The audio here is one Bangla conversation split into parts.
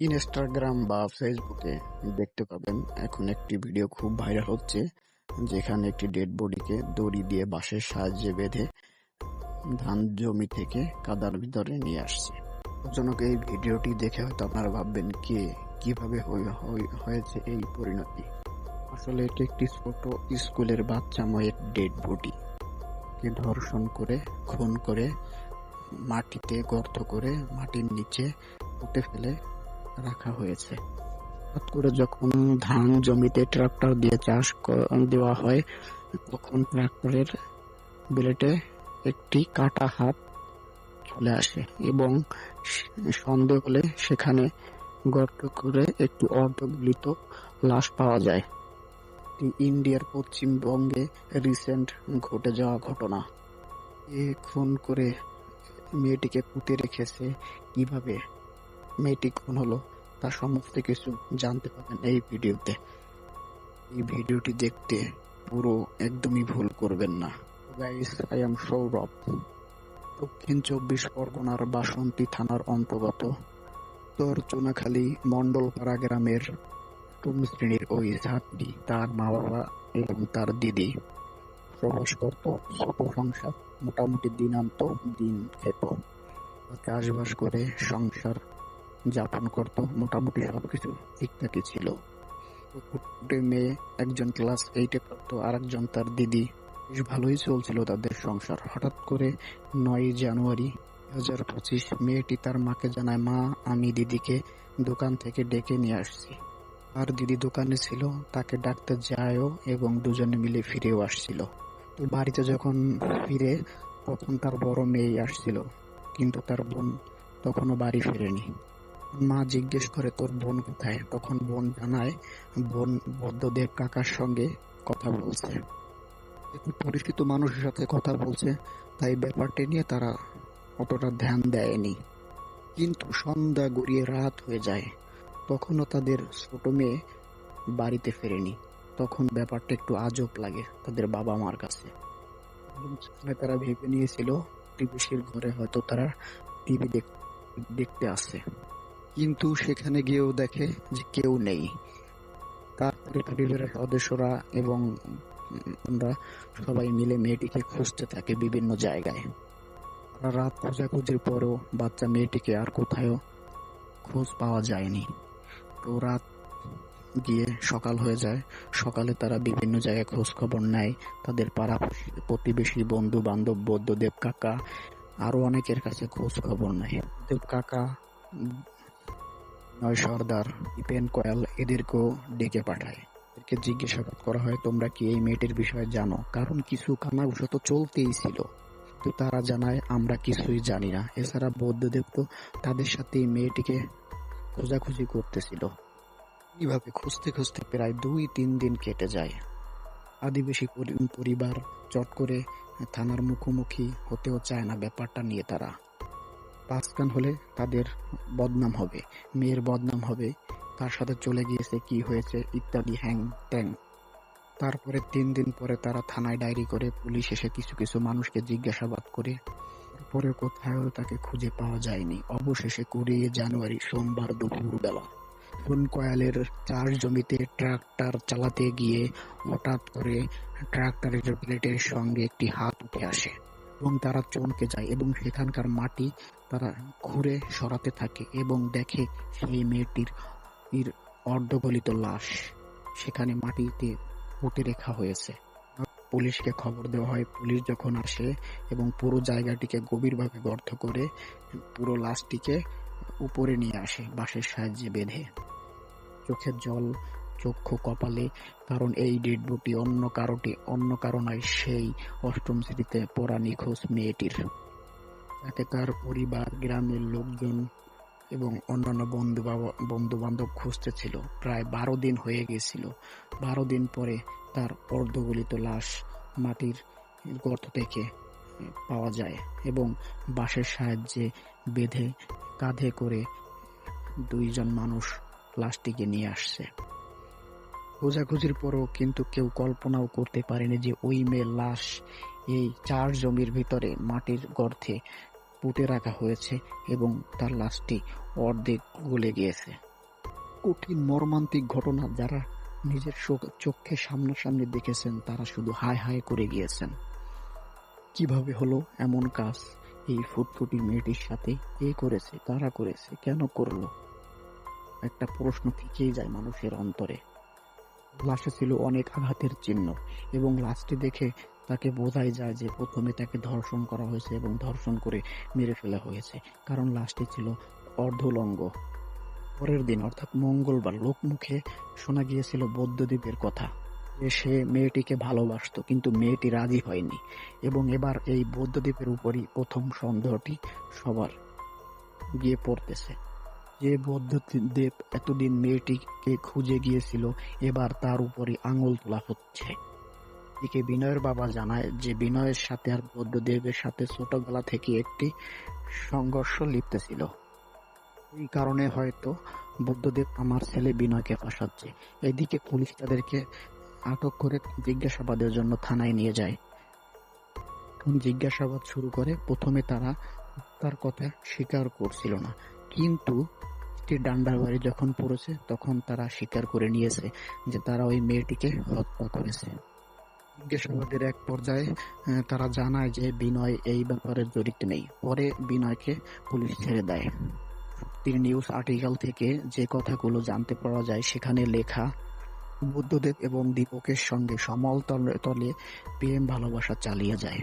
ইনস্টাগ্রাম বা ফেসবুকে দেখতে পাবেন এখন একটি ভিডিও খুব ভাইরাল হচ্ছে, যেখানে একটি ডেড বডিকে দড়ি দিয়ে বাঁশের সাহায্যে বেঁধে ধান জমি থেকে কাদার ভিতরে নিয়ে আসছে। জনক এই ভিডিওটি দেখে হয়তো আপনারা ভাববেন, কে, কীভাবে হয়ে- হয়ে- হয়েছে এই পরিণতি? আসলে এটি একটি ছোট স্কুলের বাচ্চা মেয়ের ডেড বডি কে ধর্ষণ করে, খুন করে, মাটিতে গর্ত করে, মাটির নিচে পুঁতে ফেলে রাখা হয়েছে। করে যখন ধান জমিতে ট্রাক্টর দিয়ে চাষ দেওয়া হয়, তখন ট্রাক্টরের ব্লেডে একটি কাটা হাত চলে আসে এবং সন্দেহ হলে সেখানে গর্ত করে একটি অর্ধগলিত লাশ পাওয়া যায়। ইন্ডিয়ার পশ্চিমবঙ্গে রিসেন্ট ঘটে যাওয়া ঘটনা। এ খুন করে মেয়েটিকে পুঁতে রেখেছে কীভাবে? মেয়েটি কোন হলো তা সমস্ত কিছু জানতে পারবেন এই ভিডিওতে। এই ভিডিওটি দেখতে পুরো একদমই ভুল করবেন না। গাইস আই এম সৌরভ দক্ষিণ চব্বিশ পরগনার বাসন্তী থানার অন্তর্গত উত্তর চুনাখালী মণ্ডলপাড়া গ্রামের টুম শ্রেণির ওই ছাত্রী, তার মা বাবা এবং তার দিদি। প্রবাস করত ছোট সংসার মোটামুটি দিনান্ত দিন খেত। চাষবাস করে সংসার যাপন করত, মোটামুটি সব সবকিছু ঠিকঠাকই ছিল। মেয়ে, একজন ক্লাস এইটে পড়তো আর একজন তার দিদি। বেশ ভালোই চলছিল তাদের সংসার। হঠাৎ করে নয় জানুয়ারি দু হাজার পঁচিশ, মেয়েটি তার মাকে জানায়, মা, আমি দিদিকে দোকান থেকে ডেকে নিয়ে আসছি। আর দিদি দোকানে ছিল, তাকে ডাকতে যায়ও এবং দুজনে মিলে ফিরেও আসছিল। তো বাড়িতে যখন ফিরে, তখন তার বড় মেয়ে আসছিল, কিন্তু তার বোন তখনও বাড়ি ফিরেনি। মা জিজ্ঞেস করে, তোর বোন কোথায়? তখন বোন জানায়, বোন বদ্ধদেব কাকার সঙ্গে কথা বলছে। একটু পরিচিত মানুষের সাথে কথা বলছে, তাই ব্যাপারটি নিয়ে তারা অতটা ধ্যান দেয়নি। কিন্তু সন্ধ্যা গড়িয়ে রাত হয়ে যায়। তখনও তাদের ছোট মেয়ে বাড়িতে ফেরেনি। তখন ব্যাপারটা একটু আজব লাগে তাদের বাবা মার কাছে তারা ভেবে নিয়েছিল টিভিসির ঘরে হয়তো তারা টিভি দেখতে আসছে কিন্তু সেখানে গিয়েও দেখে যে কেউ নেই। তারপরে পরিবারের সদস্যরা এবং আমরা সবাই মিলে মেয়েটিকে খুঁজতে থাকে বিভিন্ন জায়গায়। রাত খোঁজাখুঁজির পরও বাচ্চা মেয়েটিকে আর কোথাও খোঁজ পাওয়া যায়নি। তো রাত গিয়ে সকাল হয়ে যায়। সকালে তারা বিভিন্ন জায়গায় খোঁজ খবর নেয়। তাদের পাড়া প্রতিবেশী বন্ধু বান্ধব বৌদ্ধদেব কাকা আরও অনেকের কাছে খোঁজ খবর নেয়। দেব কাকা নয় সর্দার, ইপেন কয়াল এদেরকেও ডেকে পাঠায়। এদেরকে জিজ্ঞাসাবাদ করা হয়, তোমরা কি এই মেয়েটির বিষয়ে জানো? কারণ কিছু কানাঘুষো তো চলতেই ছিল। কিন্তু তারা জানায়, আমরা কিছুই জানি না। এছাড়া বৌদ্ধদেব তো তাদের সাথে এই মেয়েটিকে খোঁজাখুঁজি করতেছিল। এইভাবে খুঁজতে খুঁজতে প্রায় দুই তিন দিন কেটে যায়। আদিবাসী পরি- পরিবার চট করে থানার মুখোমুখি হতেও চায় না ব্যাপারটা নিয়ে তারা। পাঁচকান হলে তাদের বদনাম হবে, মেয়ের বদনাম হবে, তার সাথে চলে গিয়েছে কি হয়েছে ইত্যাদি হ্যাং ট্যাং তারপরে তিন দিন পরে তারা থানায় ডায়েরি করে পুলিশ এসে কিছু কিছু মানুষকে জিজ্ঞাসাবাদ করে। পরে কোথাও তাকে খুঁজে পাওয়া যায়নি। অবশেষে কুড়ি জানুয়ারি, সোমবার দুপুর বেলা কোন কয়ালের চাষ জমিতে ট্রাক্টর চালাতে গিয়ে হঠাৎ করে ট্রাক্টরের প্লেটের সঙ্গে একটি হাত উঠে আসে। এবং তারা চমকে যায় এবং সেখানকার মাটি তারা ঘুরে সরাতে থাকে এবং দেখে সেই মেয়েটির অর্ধগলিত লাশ। সেখানে মাটিতে পুঁতে রেখা হয়েছে। পুলিশকে খবর দেওয়া হয়, পুলিশ যখন আসে এবং পুরো জায়গাটিকে গভীরভাবে গর্ত করে পুরো লাশটিকে উপরে নিয়ে আসে, বাঁশের সাহায্যে বেঁধে। চোখের জল চক্ষু কপালে, কারণ এই ডেড বুটি অন্য কারোটি, অন্য কারও নয়, সেই অষ্টম শ্রেণীতে পড়া নিখোঁজ মেয়েটির। তাকে তার পরিবার, গ্রামের লোকজন এবং অন্যান্য বন্ধু বন্ধু বান্ধব খুঁজতেছিল। প্রায় বারো দিন হয়ে গেছিল। বারো দিন পরে তার অর্ধগলিত লাশ মাটির গর্ত থেকে পাওয়া যায় এবং বাঁশের সাহায্যে বেঁধে, কাঁধে করে দুইজন মানুষ লাশটিকে নিয়ে আসছে। খোঁজাখুঁজির পরও কিন্তু কেউ কল্পনাও করতে পারেনি যে ওই মেয়ের লাশ এই চার জমির ভিতরে মাটির গর্থে পুঁতে রাখা হয়েছে এবং তার লাশটি অর্ধেক গলে গিয়েছে। কঠিন মর্মান্তিক ঘটনা যারা নিজের চোখ- সামনাসামনি দেখেছেন, তারা শুধু হায় হায় করে গিয়েছেন। কীভাবে হলো এমন কাজ? এই ফুটফুটি মেয়েটির সাথে কে করেছে, কারা করেছে, কেন করল? একটা প্রশ্ন থেকেই যায় মানুষের অন্তরে। লাশে ছিল অনেক আঘাতের চিহ্ন এবং লাশটি দেখে তাকে বোঝাই যায় যে প্রথমে তাকে ধর্ষণ করা হয়েছে এবং ধর্ষণ করে মেরে ফেলা হয়েছে, কারণ লাশটি ছিল অর্ধলঙ্গ। পরের দিন, অর্থাৎ মঙ্গলবার, লোকমুখে শোনা গিয়েছিল বৌদ্ধদ্বীপের কথা সে মেয়েটিকে ভালোবাসতো, কিন্তু মেয়েটি রাজি হয়নি এবং এবার এই বৌদ্ধদ্বীপের উপরই প্রথম সন্দেহটি সবার গিয়ে পড়তেছে। যে বৌদ্ধদেব এতদিন মেয়েটিকে খুঁজে গিয়েছিল, এবার তার উপরই আঙুল তোলা হচ্ছে। এদিকে বিনয়ের বাবা জানায় যে বিনয়ের সাথে আর বৌদ্ধদেবের সাথে ছোটবেলা থেকে একটি সংঘর্ষ লিপ্ত ছিল। এই কারণে হয়তো বুদ্ধদেব আমার ছেলে বিনয়কে ফাঁসাচ্ছে। এদিকে পুলিশ তাদেরকে আটক করে জিজ্ঞাসাবাদের জন্য থানায় নিয়ে যায়। জিজ্ঞাসাবাদ শুরু করে, প্রথমে তারা তার কথা স্বীকার করছিল না। কিন্তু ডান্ডার বাড়ি যখন পড়েছে, তখন তারা স্বীকার করে নিয়েছে যে তারা ওই মেয়েটিকে হত্যা করেছে। জিজ্ঞাসাবাদের এক পর্যায়ে তারা জানায় যে বিনয় এই ব্যাপারে জড়িত নেই। পরে বিনয়কে পুলিশ ছেড়ে দেয়। তিনি নিউজ আর্টিকেল থেকে যে কথাগুলো জানতে পারা যায়, সেখানে লেখা, বুদ্ধদেব এবং দীপকের সঙ্গে সমল তলে প্রেম ভালোবাসা চালিয়ে যায়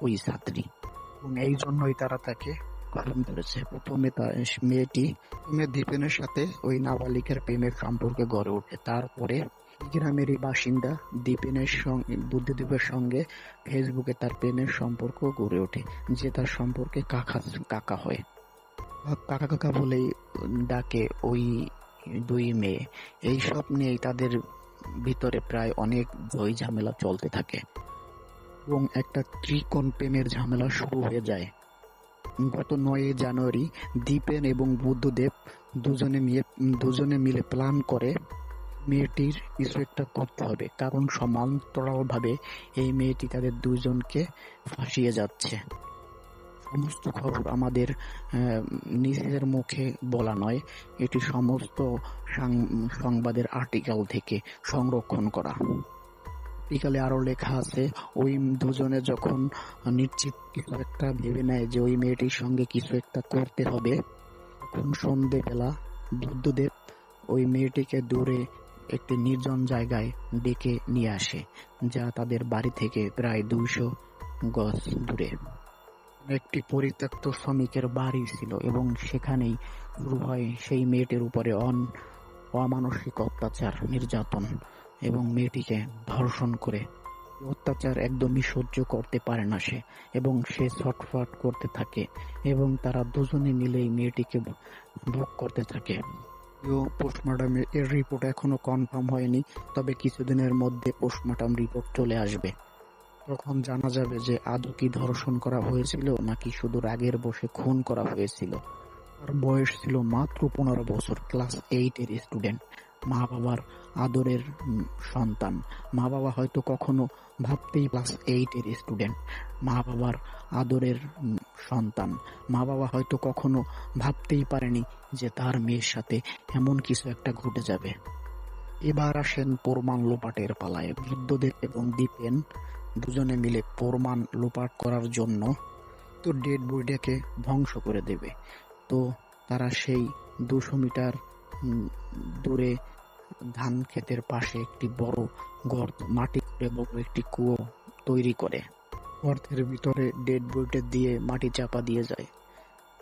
ওই ছাত্রী। এবং এই জন্যই তারা তাকে কলম ধরেছে। প্রথমে তার মেয়েটি প্রথমে দীপেনের সাথে ওই নাবালিকার প্রেমের সম্পর্কে গড়ে ওঠে। তারপরে গ্রামেরই বাসিন্দা দীপেনের সঙ্গে বুদ্ধদেবের সঙ্গে ফেসবুকে তার প্রেমের সম্পর্ক গড়ে ওঠে, যে তার সম্পর্কে কাকা কাকা হয়। কাকা কাকা বলেই ডাকে ওই দুই মেয়ে। এই সব নিয়েই তাদের ভিতরে প্রায় অনেক ঝই ঝামেলা চলতে থাকে। এবং একটা ত্রিকোণ প্রেমের ঝামেলা শুরু হয়ে যায়। গত নয় জানুয়ারি দীপেন এবং বুদ্ধদেব দুজনে মিলে দুজনে মিলে প্ল্যান করে মেয়েটির কিছু একটা করতে হবে। কারণ সমান্তরালভাবে এই মেয়েটি তাদের দুজনকে ফাঁসিয়ে যাচ্ছে। সমস্ত খবর আমাদের নিজেদের মুখে বলা নয়। এটি সমস্ত সংবাদের আর্টিকেল থেকে সংরক্ষণ করা। আর্টিকেলে আরও লেখা আছে, ওই দুজনে যখন নিশ্চিত কিছু একটা ভেবে নেয় যে ওই মেয়েটির সঙ্গে কিছু একটা করতে হবে, তখন সন্ধেবেলা বুদ্ধদেব ওই মেয়েটিকে দূরে একটি নির্জন জায়গায় ডেকে নিয়ে আসে, যা তাদের বাড়ি থেকে প্রায় দুইশো গজ দূরে। একটি পরিত্যক্ত শ্রমিকের বাড়ি ছিল এবং সেখানেই শুরু হয় সেই মেয়েটির উপরে অন অমানসিক অত্যাচার, নির্যাতন এবং মেয়েটিকে ধর্ষণ করে। অত্যাচার একদমই সহ্য করতে পারে না সে এবং সে ছটফট করতে থাকে এবং তারা দুজনে মিলেই মেয়েটিকে ভোগ করতে থাকে। পোস্টমর্টমের এর রিপোর্ট এখনও কনফার্ম হয়নি, তবে কিছুদিনের মধ্যে পোস্টমর্টম রিপোর্ট চলে আসবে। তখন জানা যাবে যে আদৌ কি ধর্ষণ করা হয়েছিল নাকি শুধু রাগের বসে খুন করা হয়েছিল। তার বয়স ছিল মাত্র পনেরো বছর, ক্লাস এইট এর স্টুডেন্ট। মা বাবার আদরের সন্তান। মা বাবা হয়তো কখনো ভাবতেই ক্লাস এইটের স্টুডেন্ট। মা বাবার আদরের সন্তান। মা বাবা হয়তো কখনো ভাবতেই পারেনি যে তার মেয়ের সাথে এমন কিছু একটা ঘটে যাবে। এবার আসেন প্রমাণ লোপাটের পালায়। বুদ্ধদেব এবং দীপেন দুজনে মিলে প্রমাণ লোপাট করার জন্য তো ডেড বডিটাকে ধ্বংস করে দেবে। তো তারা সেই দুশো মিটার দূরে ধান ক্ষেতের পাশে একটি বড় গর্ত, মাটি বড় একটি কুয়ো তৈরি করে। গর্তের ভিতরে ডেড বডিটা দিয়ে মাটি চাপা দিয়ে যায়।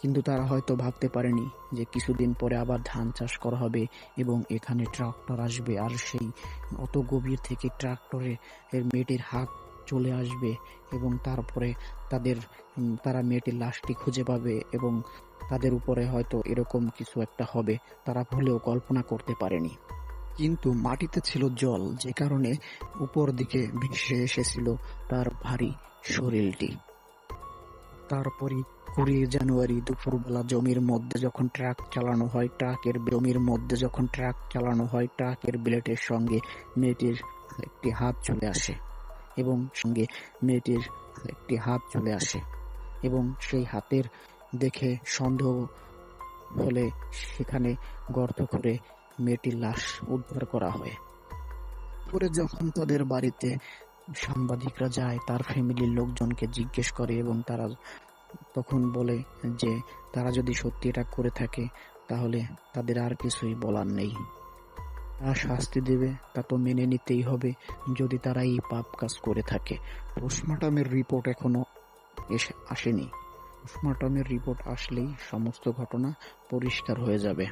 কিন্তু তারা হয়তো ভাবতে পারেনি যে কিছুদিন পরে আবার ধান চাষ করা হবে এবং এখানে ট্রাক্টর আসবে আর সেই অত গভীর থেকে ট্রাক্টরে মেয়েটির হাত চলে আসবে এবং তারপরে তাদের তারা মেয়েটির লাশটি খুঁজে পাবে এবং তাদের উপরে হয়তো এরকম কিছু একটা হবে। তারা ভুলেও কল্পনা করতে পারেনি। কিন্তু মাটিতে ছিল জল, যে কারণে উপর দিকে ভেসে এসেছিল তার ভারী শরীরটি। তারপরই কুড়ি জানুয়ারি দুপুরবেলা জমির মধ্যে যখন ট্রাক চালানো হয়, ট্রাকের জমির মধ্যে যখন ট্রাক চালানো হয়, ট্রাকের ব্লেডের সঙ্গে মেয়েটির একটি হাত চলে আসে এবং সঙ্গে মেয়েটির একটি হাত চলে আসে এবং সেই হাতের দেখে সন্দেহ হলে সেখানে গর্ত করে মেয়েটির লাশ উদ্ধার করা হয়। পরে যখন তাদের বাড়িতে সাংবাদিকরা যায়, তার ফ্যামিলির লোকজনকে জিজ্ঞেস করে এবং তারা তখন বলে যে, তারা যদি সত্যি এটা করে থাকে, তাহলে তাদের আর কিছুই বলার নেই। তারা শাস্তি দেবে, তা তো মেনে নিতেই হবে, যদি তারা এই পাপ কাজ করে থাকে। পোস্টমর্টমের রিপোর্ট এখনও এসে, আসেনি। পোস্টমর্টমের রিপোর্ট আসলেই সমস্ত ঘটনা পরিষ্কার হয়ে যাবে।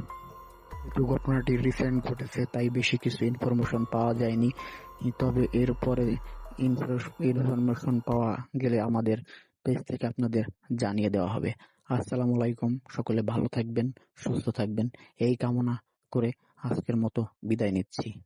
ঘটনাটি রিসেন্ট ঘটেছে, তাই বেশি কিছু ইনফরমেশন পাওয়া যায়নি। তবে এরপরে ইনফরমেশন পাওয়া গেলে আমাদের পেজ থেকে আপনাদের জানিয়ে দেওয়া হবে। আসসালামু আলাইকুম, সকলে ভালো থাকবেন, সুস্থ থাকবেন। এই কামনা করে আজকের মতো বিদায় নিচ্ছি।